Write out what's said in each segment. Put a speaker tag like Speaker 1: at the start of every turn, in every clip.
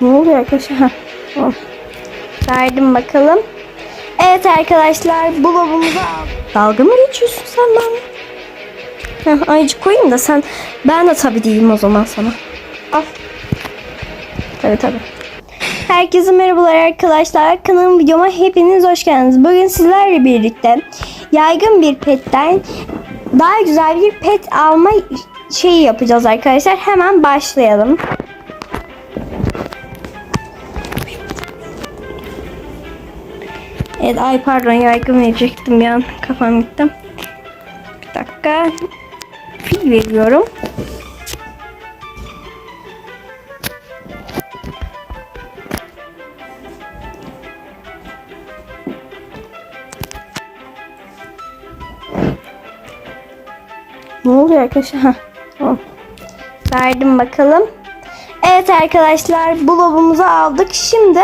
Speaker 1: Ne oluyor arkadaşlar? Tamam. Verdim bakalım. Evet arkadaşlar bu lobumuzu aldık. Dalga mı geçiyorsun sen benimle? Heh, koyayım da sen ben de tabii diyeyim o zaman sana. Al. Tabii tabii. Herkese merhabalar arkadaşlar. Kanalım videoma hepiniz hoş geldiniz. Bugün sizlerle birlikte yaygın bir petten daha güzel bir pet alma şeyi yapacağız arkadaşlar. Hemen başlayalım. Evet ay pardon yaygın verecektim bir an kafam gitti. Bir dakika. Fil veriyorum. Ne oluyor arkadaşlar? Verdim bakalım. Evet arkadaşlar bu lobumuzu aldık. Şimdi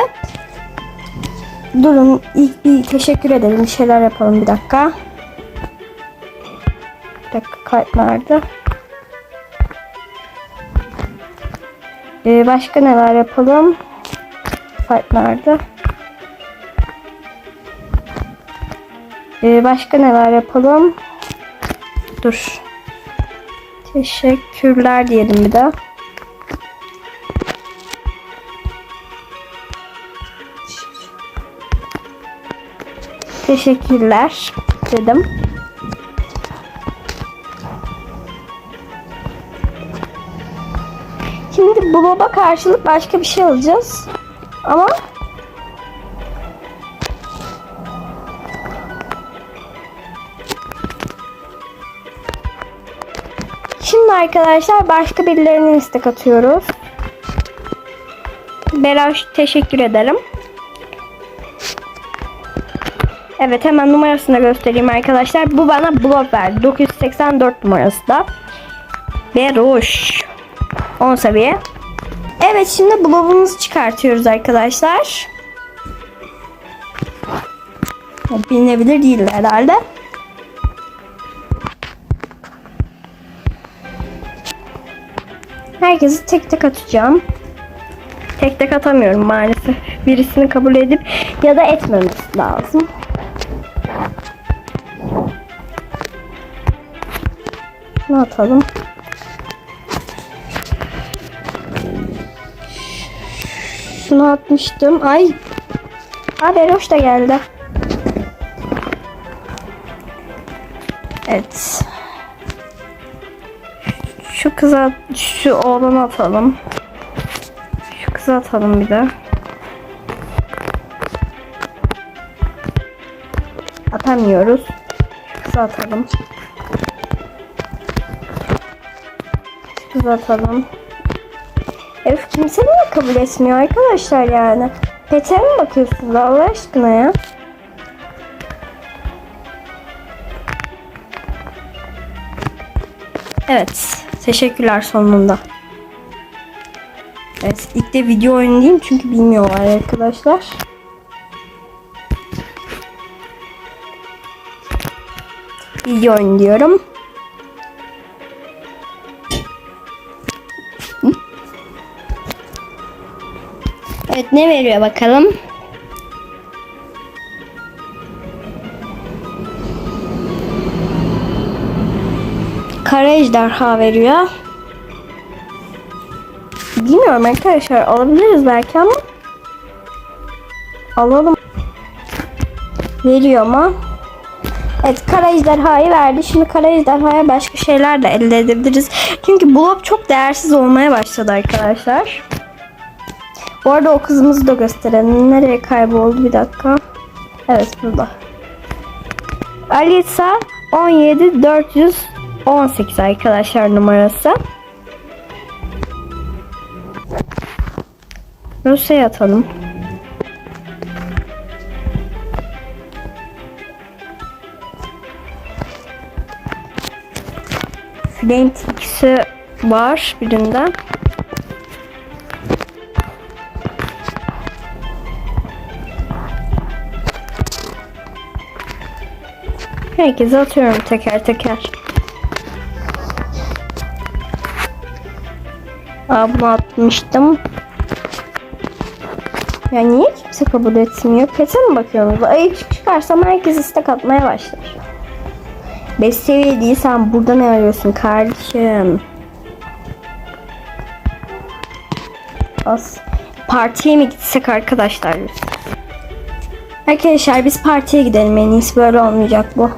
Speaker 1: durun ilk bir teşekkür edelim. Bir şeyler yapalım bir dakika. Bir dakika kayıt nerede? Ee, başka neler yapalım? Kayıt nerede? Ee, başka neler yapalım? Dur. Teşekkürler diyelim bir de. Teşekkürler dedim. Şimdi bu karşılık başka bir şey alacağız. Ama Şimdi arkadaşlar başka birilerine istek atıyoruz. Belaş teşekkür ederim. Evet hemen numarasını göstereyim arkadaşlar. Bu bana blok verdi. 984 numarası da. Beruş. 10 seviye. Evet şimdi blobumuzu çıkartıyoruz arkadaşlar. Bilinebilir değil herhalde. Herkesi tek tek atacağım. Tek tek atamıyorum maalesef. Birisini kabul edip ya da etmemesi lazım. Ne atalım? Şunu atmıştım. Ay. Abi hoş da geldi. Evet. Şu kıza şu oğlanı atalım. Şu kızı atalım bir de. Atamıyoruz. Şu kızı atalım. Kızı atalım. Öf kimse niye kabul etmiyor arkadaşlar yani? Pete mi bakıyorsunuz Allah aşkına ya? Evet. Teşekkürler sonunda. Evet. ilk de video oynayayım çünkü bilmiyorlar arkadaşlar. Video oyun diyorum. Ne veriyor bakalım? Kara ejderha veriyor. Bilmiyorum arkadaşlar alabiliriz belki ama alalım. Veriyor mu? Evet kara ejderhayı verdi. Şimdi kara ejderhaya başka şeyler de elde edebiliriz. Çünkü blok çok değersiz olmaya başladı arkadaşlar. Bu arada o kızımızı da gösterelim. Nereye kayboldu bir dakika. Evet burada. Alisa 17 418 arkadaşlar numarası. Rusya'ya atalım. Flint ikisi var birinden. Herkese atıyorum teker teker. Bunu atmıştım. Ya niye kimse kabul etmiyor? Pete mi bakıyorsunuz? Ayıp çıkarsam herkes istek atmaya başlar. 5 seviye değilsen burada ne arıyorsun kardeşim? As. Partiye mi gitsek arkadaşlar? Arkadaşlar biz partiye gidelim en iyisi böyle olmayacak bu.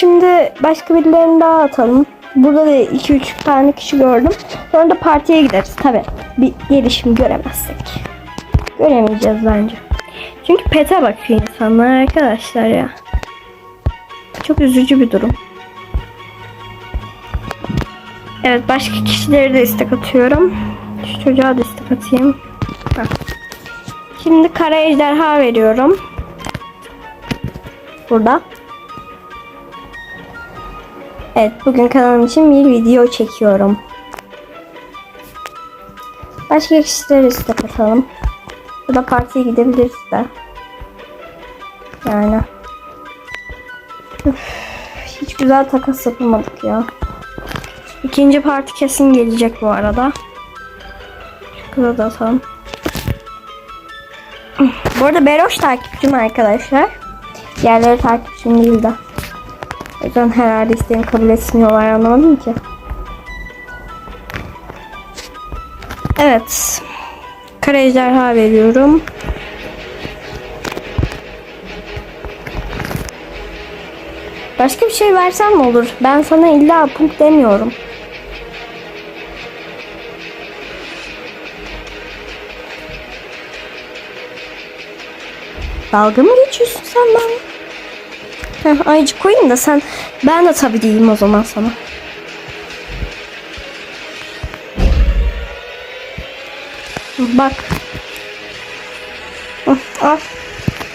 Speaker 1: Şimdi başka birilerini daha atalım. Burada da 2-3 tane kişi gördüm. Sonra da partiye gideriz tabi. Bir gelişim göremezsek. Göremeyeceğiz bence. Çünkü pete bakıyor insanlar arkadaşlar ya. Çok üzücü bir durum. Evet başka kişileri de istek atıyorum. Şu çocuğa da istek atayım. Heh. Şimdi kara ejderha veriyorum. Burada. Evet bugün kanalım için bir video çekiyorum. Başka kişileri istek atalım. Burada partiye gidebiliriz de. Yani. Üf, hiç güzel takas yapamadık ya. İkinci parti kesin gelecek bu arada. Şu kıza da atalım. Bu arada Beroş takipçim arkadaşlar. Diğerleri takipçim değil de. Yüzden herhalde isteğimi kabul etmiyorlar anlamadım ki. Evet. Kara ejderha veriyorum. Başka bir şey versem olur? Ben sana illa punk demiyorum. Dalga mı geçiyorsun sen ben? Heh, ayıcık koyayım da sen ben de tabii diyeyim o zaman sana. Bak. Al.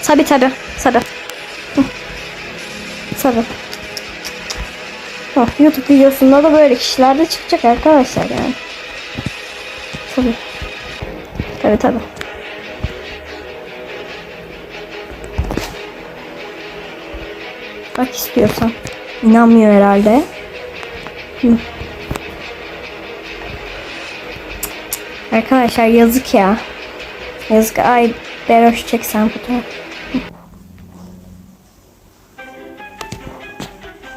Speaker 1: Tabi tabi. Hı. Tabi. Hı, YouTube videosunda da böyle kişiler de çıkacak arkadaşlar yani. Tabi. Tabi tabi. Bak istiyorsan. İnanmıyor herhalde. Hı. Arkadaşlar yazık ya. Yazık. Ay Beroş çeksen fotoğraf.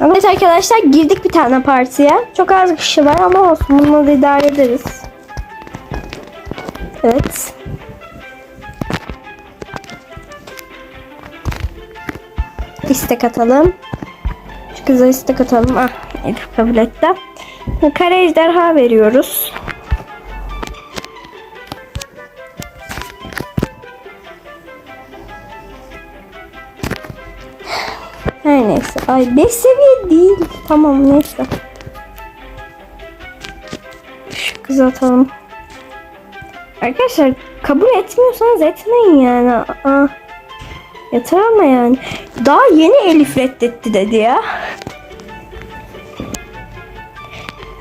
Speaker 1: Evet arkadaşlar girdik bir tane partiye. Çok az kişi var ama olsun bununla da idare ederiz. Evet. İstek atalım. Şu kıza istek atalım. Ah Elif kabul etti. Kara ejderha veriyoruz. Her neyse. Ay 5 seviye değil. Tamam neyse. Şu kızı atalım. Arkadaşlar kabul etmiyorsanız etmeyin yani. Aa. Yeter ama yani. Daha yeni Elif reddetti dedi ya.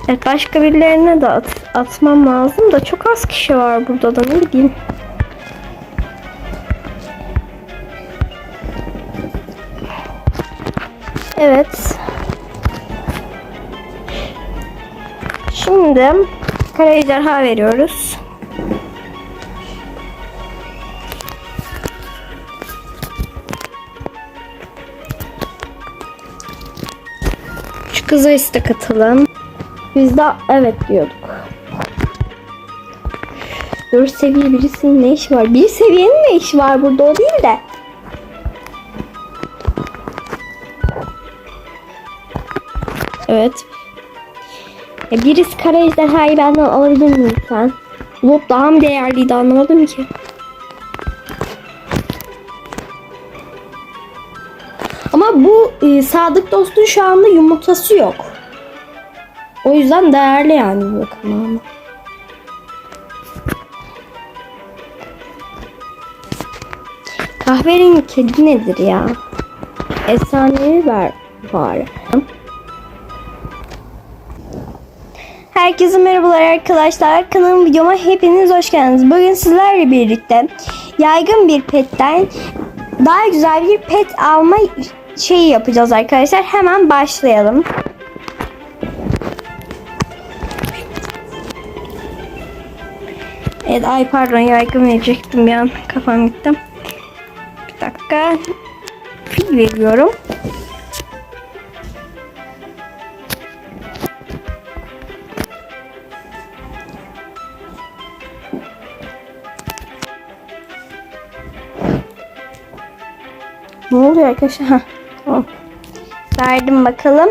Speaker 1: Evet başka birilerine de at, atmam lazım da çok az kişi var burada da ne bileyim. Evet. Şimdi kara ejderha veriyoruz. Kıza istek atalım. Biz de evet diyorduk. 4 seviye birisinin ne işi var? Bir seviyenin ne işi var burada o değil de. Evet. Ya birisi kara ejderhayı benden alabilir mi lütfen? Bulut daha mı değerliydi anlamadım ki. E, Sadık Dost'un şu anda yumurtası yok. O yüzden değerli yani bu bakımdan. Kahverengi kedi nedir ya? Efsanevi ver bari. Herkese merhabalar arkadaşlar. Kanalıma videoma hepiniz hoş geldiniz. Bugün sizlerle birlikte yaygın bir petten daha güzel bir pet alma şeyi yapacağız arkadaşlar. Hemen başlayalım. Evet, ay pardon yaygın verecektim bir an kafam gitti. Bir dakika. Fil veriyorum. Ne oluyor arkadaşlar? Verdim bakalım.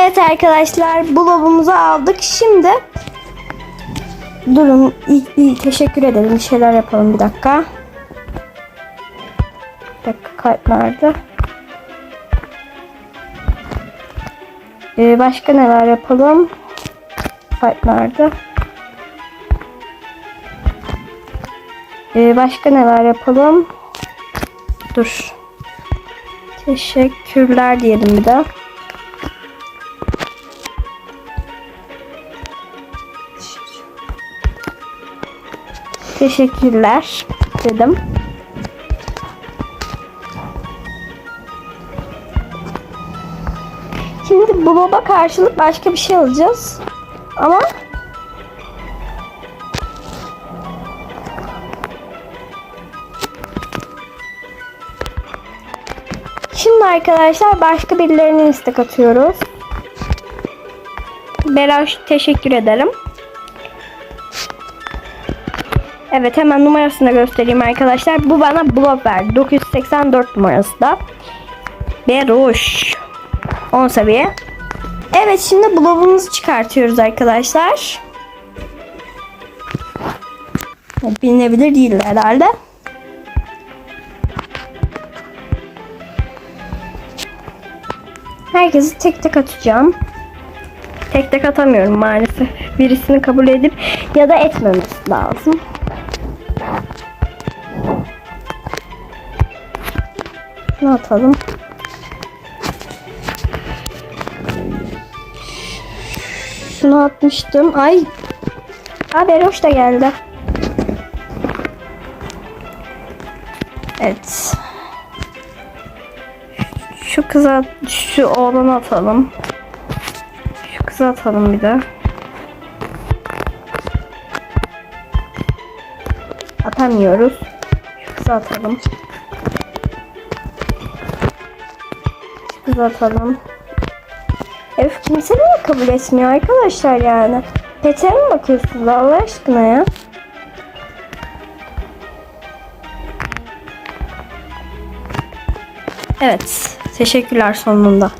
Speaker 1: Evet arkadaşlar bu aldık. Şimdi durun bir teşekkür edelim. Bir şeyler yapalım bir dakika. Bir dakika kalp nerede? Ee, başka neler yapalım? Kalp nerede? Ee, başka neler yapalım? Dur. Teşekkürler diyelim bir de. Teşekkürler dedim. Şimdi bu baba karşılık başka bir şey alacağız. Ama Şimdi arkadaşlar başka birilerine istek atıyoruz. Beraş teşekkür ederim. Evet hemen numarasını göstereyim arkadaşlar. Bu bana blok verdi. 984 numarası da. Beroş. 10 seviye. Evet şimdi blobumuzu çıkartıyoruz arkadaşlar. Bilinebilir değil herhalde. Herkesi tek tek atacağım. Tek tek atamıyorum maalesef. Birisini kabul edip ya da etmemesi lazım. Şunu atalım. Şunu atmıştım. Ay. Haber hoş da geldi. Evet. Kıza, şu oğlanı atalım. Şu kıza atalım bir de. Atamıyoruz. Şu kıza atalım. Şu kıza atalım. Öf kimse beni kabul etmiyor arkadaşlar yani. Pete'e mi bakıyorsunuz Allah aşkına ya? Evet. Teşekkürler sonunda.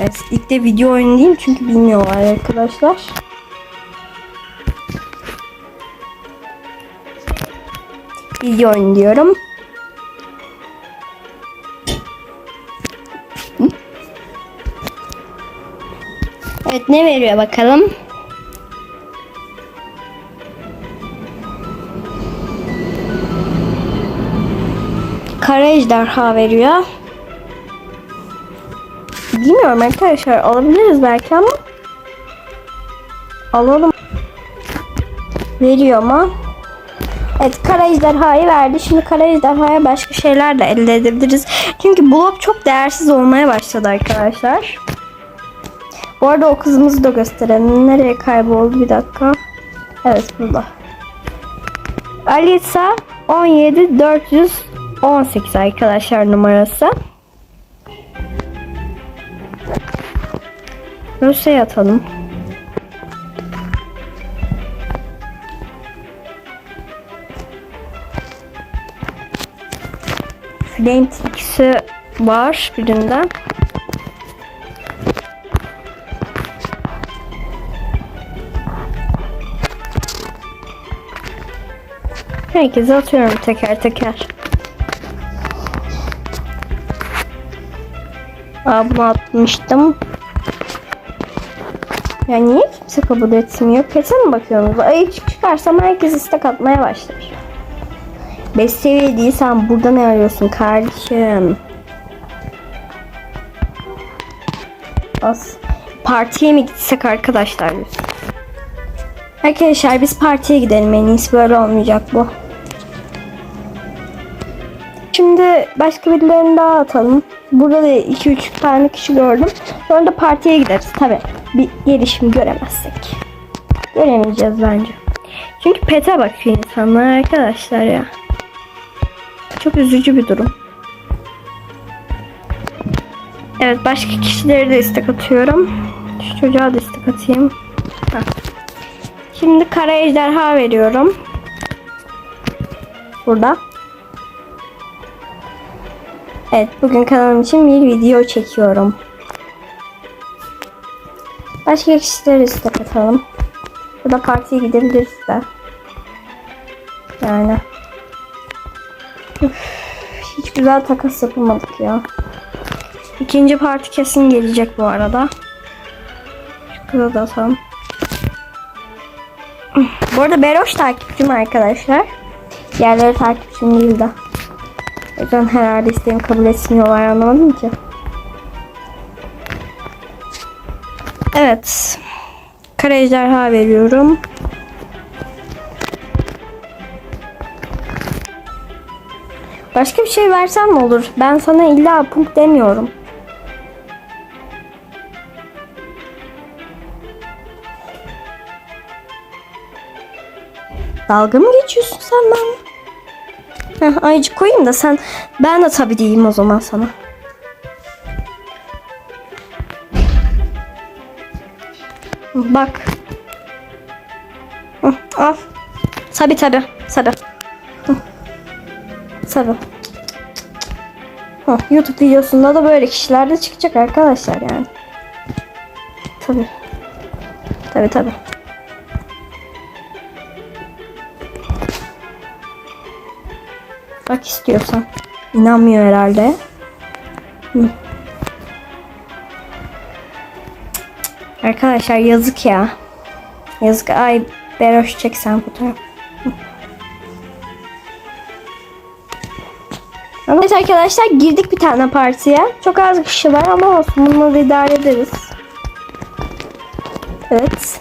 Speaker 1: Evet. ilk de video oyunu çünkü bilmiyorlar arkadaşlar. Video diyorum. Evet ne veriyor bakalım? Kara ejderha veriyor. Bilmiyorum arkadaşlar alabiliriz belki ama alalım. Veriyor mu? Evet kara ejderhayı verdi. Şimdi kara ejderhaya başka şeyler de elde edebiliriz. Çünkü blok çok değersiz olmaya başladı arkadaşlar. Bu arada o kızımızı da gösterelim. Nereye kayboldu bir dakika. Evet burada. Alisa 17 418 arkadaşlar numarası. Rusya'ya atalım. Flame ikisi var birinden. Herkese atıyorum teker teker. Bunu atmıştım. Ya niye kimse kabul etmiyor? Pete mi bakıyorsunuz? Ay çık çıkarsam herkes istek atmaya başlar. 5 seviye değilsen burada ne arıyorsun kardeşim? As. Partiye mi gitsek arkadaşlar biz? Arkadaşlar biz partiye gidelim en iyisi böyle olmayacak bu. Şimdi başka birilerini daha atalım. Burada da 2-3 tane kişi gördüm. Sonra da partiye gideriz tabi. Bir gelişim göremezsek. Göremeyeceğiz bence. Çünkü pete bakıyor insanlar arkadaşlar ya. Çok üzücü bir durum. Evet başka kişilere de istek atıyorum. Şu çocuğa da istek atayım. Heh. Şimdi kara ejderha veriyorum. Burada. Evet bugün kanalım için bir video çekiyorum. Başka kişilere istek atalım. Ya da partiye gidebiliriz de. Yani. Üf, hiç güzel takas yapamadık ya. İkinci parti kesin gelecek bu arada. Şu kıza da atalım. Bu arada Beroş takipçim arkadaşlar. Diğerleri takipçim değil de. Yüzden herhalde isteğimi kabul etmiyorlar anlamadım ki. Evet. Kara ejderha veriyorum. Başka bir şey versem mi olur? Ben sana illa punk demiyorum. Dalga mı geçiyorsun sen ben? Heh, ayıcık koyayım da sen ben de tabii diyeyim o zaman sana. Bak. Hı, Al. Tabi tabi. Tabi. Tabi. YouTube videosunda da böyle kişiler de çıkacak arkadaşlar yani. Tabi. Tabi tabi. Bak istiyorsan. İnanmıyor herhalde. Arkadaşlar yazık ya. Yazık. Ay Beroş çek sen fotoğraf. Evet arkadaşlar girdik bir tane partiye. Çok az kişi var ama olsun bunları idare ederiz. Evet.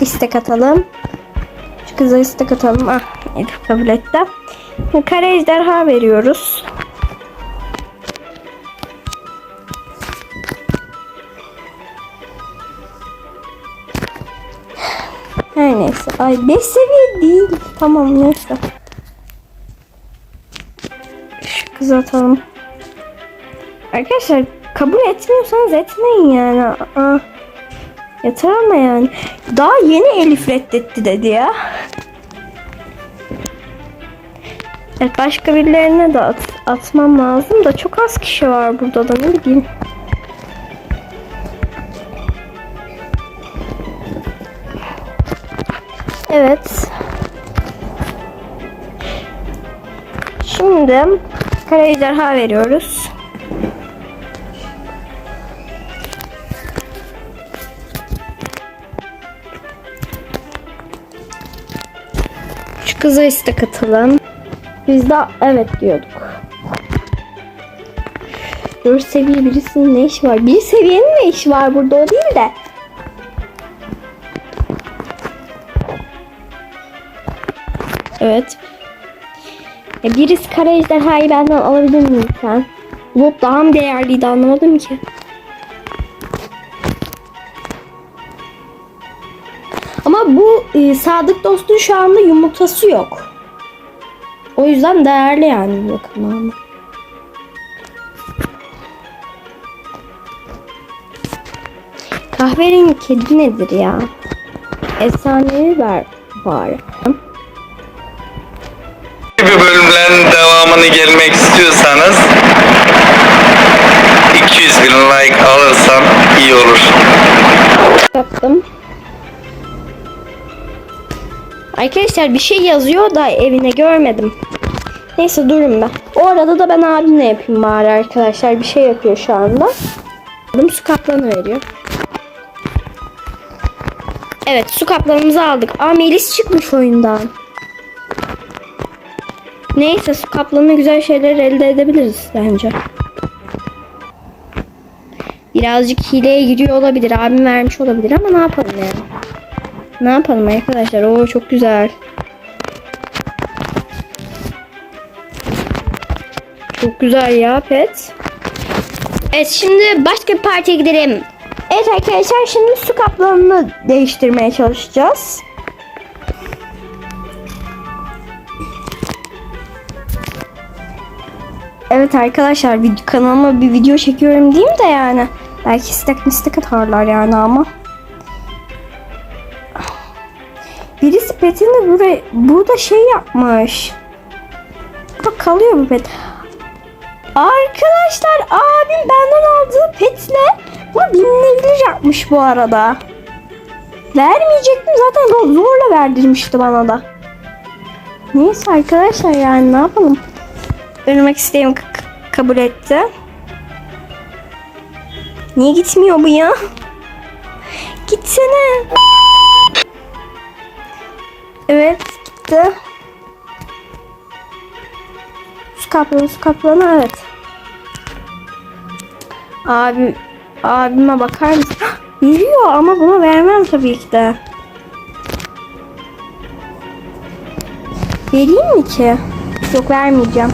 Speaker 1: İstek atalım. Kıza istek atalım. Ah Elif kabul etti. Kara ejderha veriyoruz. Her neyse. Ay 5 seviye değil. Tamam neyse. Şu kızı atalım. Arkadaşlar kabul etmiyorsanız etmeyin yani. Aa. Yeter ama yani. Daha yeni Elif reddetti dedi ya. Evet başka birilerine de at, atmam lazım da çok az kişi var burada da ne bileyim. Evet. Şimdi kara ejderha veriyoruz. Kıza istek atalım. Biz de evet diyorduk. 4 seviye birisinin ne işi var? Bir seviyenin ne işi var burada o değil de. Evet. Ya birisi kara ejderhayı benden alabilir miyim sen? Lot daha mı değerliydi anlamadım ki. E, sadık dostun şu anda yumurtası yok. O yüzden değerli yani bakımı. Kahverengi kedi nedir ya? Efsanevi ver bari.
Speaker 2: bir bölümlerin devamını gelmek istiyorsanız 200 bin like alırsam iyi olur.
Speaker 1: Yaptım. Arkadaşlar bir şey yazıyor da evine görmedim. Neyse durun ben. O arada da ben abimle yapayım bari arkadaşlar. Bir şey yapıyor şu anda. Abim su kaplanı veriyor. Evet su kaplarımızı aldık. Aa Melis çıkmış oyundan. Neyse su kaplanı güzel şeyler elde edebiliriz bence. Birazcık hileye giriyor olabilir. Abim vermiş olabilir ama ne yapalım yani. Ne yapalım arkadaşlar? Oo çok güzel. Çok güzel ya pet. Evet şimdi başka bir partiye gidelim. Evet arkadaşlar şimdi su kaplarını değiştirmeye çalışacağız. Evet arkadaşlar kanalıma bir video çekiyorum diyeyim de yani. Belki istek mistek atarlar yani ama. Birisi petini buraya, burada şey yapmış. Bak kalıyor bu pet. Arkadaşlar abim benden aldığı petle bunu binilebilir yapmış bu arada. Vermeyecektim zaten zor- zorla verdirmişti bana da. Neyse arkadaşlar yani ne yapalım. Ölmek k- kabul etti. Niye gitmiyor bu ya? Gitsene. Evet gitti. Su kaplanı su kaplanı evet. Abi abime bakar mısın? Hah, Veriyor ama buna vermem tabii ki de. Vereyim mi ki? Yok vermeyeceğim.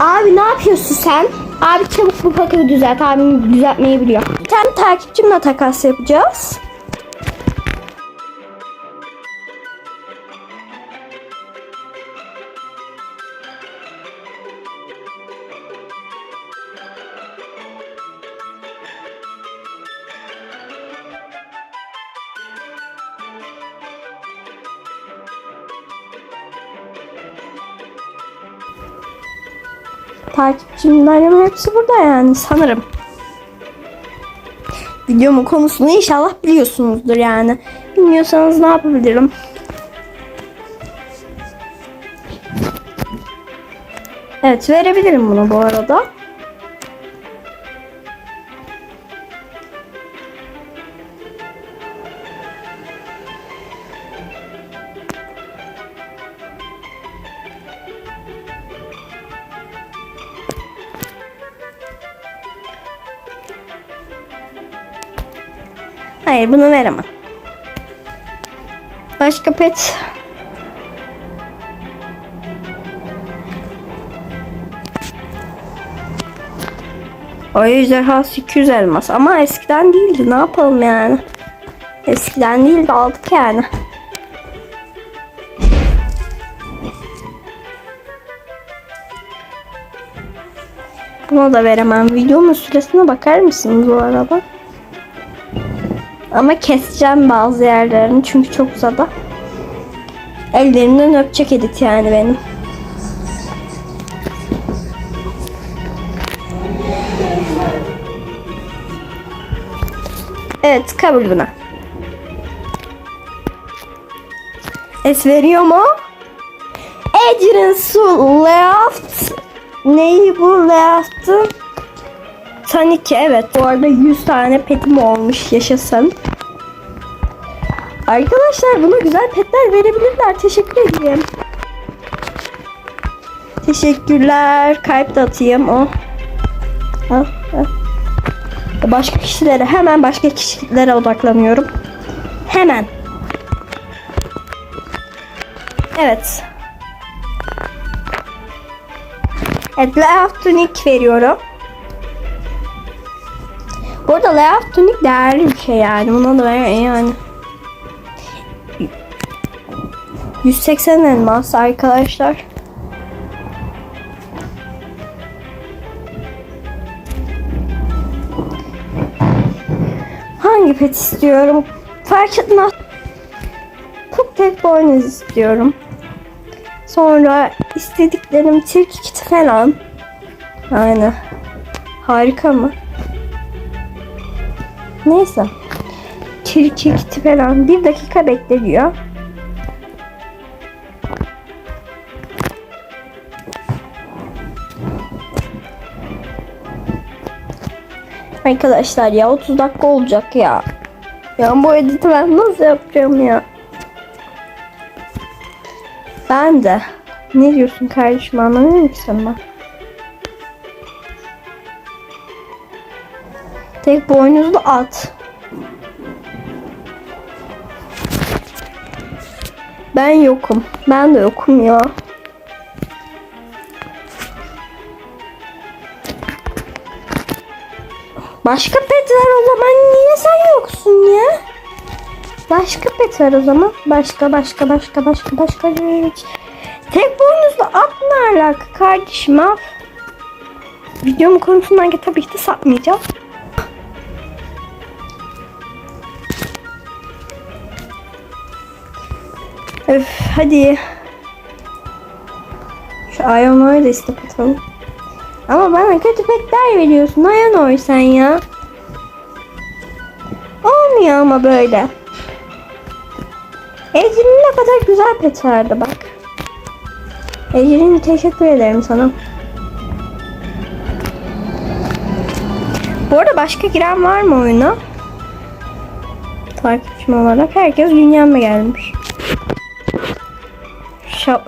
Speaker 1: Abi ne yapıyorsun sen? Abi çabuk bu paketi düzelt. Abim düzeltmeyi biliyor. Bir tane takipçimle takas yapacağız. Takipçilerim hepsi burada yani sanırım. Videomun konusunu inşallah biliyorsunuzdur yani. Bilmiyorsanız ne yapabilirim? Evet verebilirim bunu bu arada. Hayır bunu veremem. Başka pet. O ejderha 800 elmas ama eskiden değildi ne yapalım yani. Eskiden değildi aldık yani. Buna da veremem. Videonun süresine bakar mısınız bu arada? Ama keseceğim bazı yerlerini çünkü çok uzadı. Ellerimden öpecek edit yani benim. Evet kabul buna. Es veriyor mu? Ecrin su left. Neyi bu left'ın? Saniki evet. Bu arada 100 tane petim olmuş yaşasın. Arkadaşlar buna güzel petler verebilirler. Teşekkür ederim. Teşekkürler. Kalp de atayım. Oh. Al, al. Başka kişilere hemen başka kişilere odaklanıyorum. Hemen. Evet. Evet, layout tunic veriyorum. Bu arada layout tunic değerli bir şey yani. Buna da ver yani. 180 elmas arkadaşlar. Hangi pet istiyorum? Fark etmez. Tek boynuz istiyorum. Sonra istediklerim tilki kiti falan. Yani harika mı? Neyse. Tilki kiti falan. Bir dakika bekle diyor. Arkadaşlar ya 30 dakika olacak ya. Ya bu editi ben nasıl yapacağım ya? Ben de. Ne diyorsun kardeşim anlamıyorum ki sen Tek boynuzlu at. Ben yokum. Ben de yokum ya. Başka pet var o zaman niye sen yoksun ya? Başka pet var o zaman. Başka başka başka başka başka. Tek boynuzlu at ne alaka kardeşim al. Videomun konusundan tabii ki de sapmayacağım. Öf hadi. Şu Iono'yu da istek atalım. Ama bana kötü petler veriyorsun. Ionoy sen ya. Olmuyor ama böyle. Ecrin ne kadar güzel pet verdi bak. Ecrin teşekkür ederim sana. Bu arada başka giren var mı oyuna? Takipçim olarak herkes dünyama gelmiş.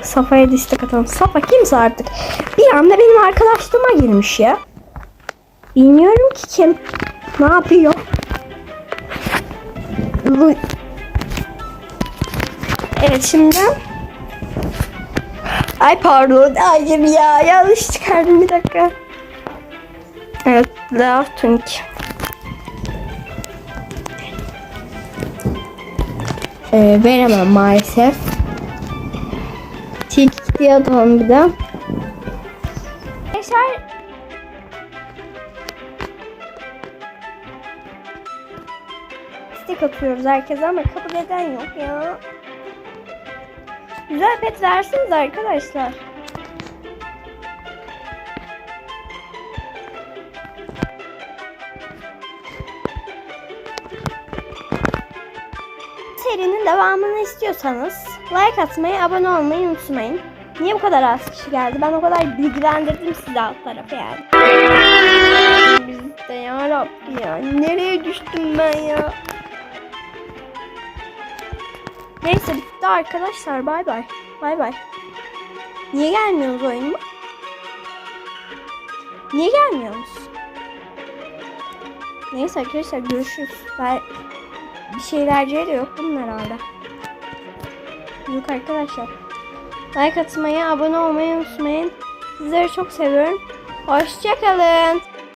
Speaker 1: Safa'ya destek atalım. Safa kimse artık. Bir anda benim arkadaşlığıma girmiş ya. Bilmiyorum ki kim. Ne yapıyor? Evet şimdi. Ay pardon. Hayır ya. Yanlış çıkardım bir dakika. Evet. Tunic. Ee, veremem maalesef. Tik diye atalım bir de. Arkadaşlar istek atıyoruz herkese ama kabul eden yok ya. Güzel pet versiniz arkadaşlar. serinin devamını istiyorsanız like atmayı, abone olmayı unutmayın. Niye bu kadar az kişi geldi? Ben o kadar bilgilendirdim sizi alt tarafı yani. Bizde ya ya. Nereye düştüm ben ya? Neyse bitti arkadaşlar. Bay bay. Bay bay. Niye gelmiyorsunuz oyunuma? Niye gelmiyorsunuz? Neyse arkadaşlar görüşürüz. Ben bir şey vereceği de yok bunun herhalde. Yok arkadaşlar. Like atmayı, abone olmayı unutmayın. Sizleri çok seviyorum. Hoşçakalın.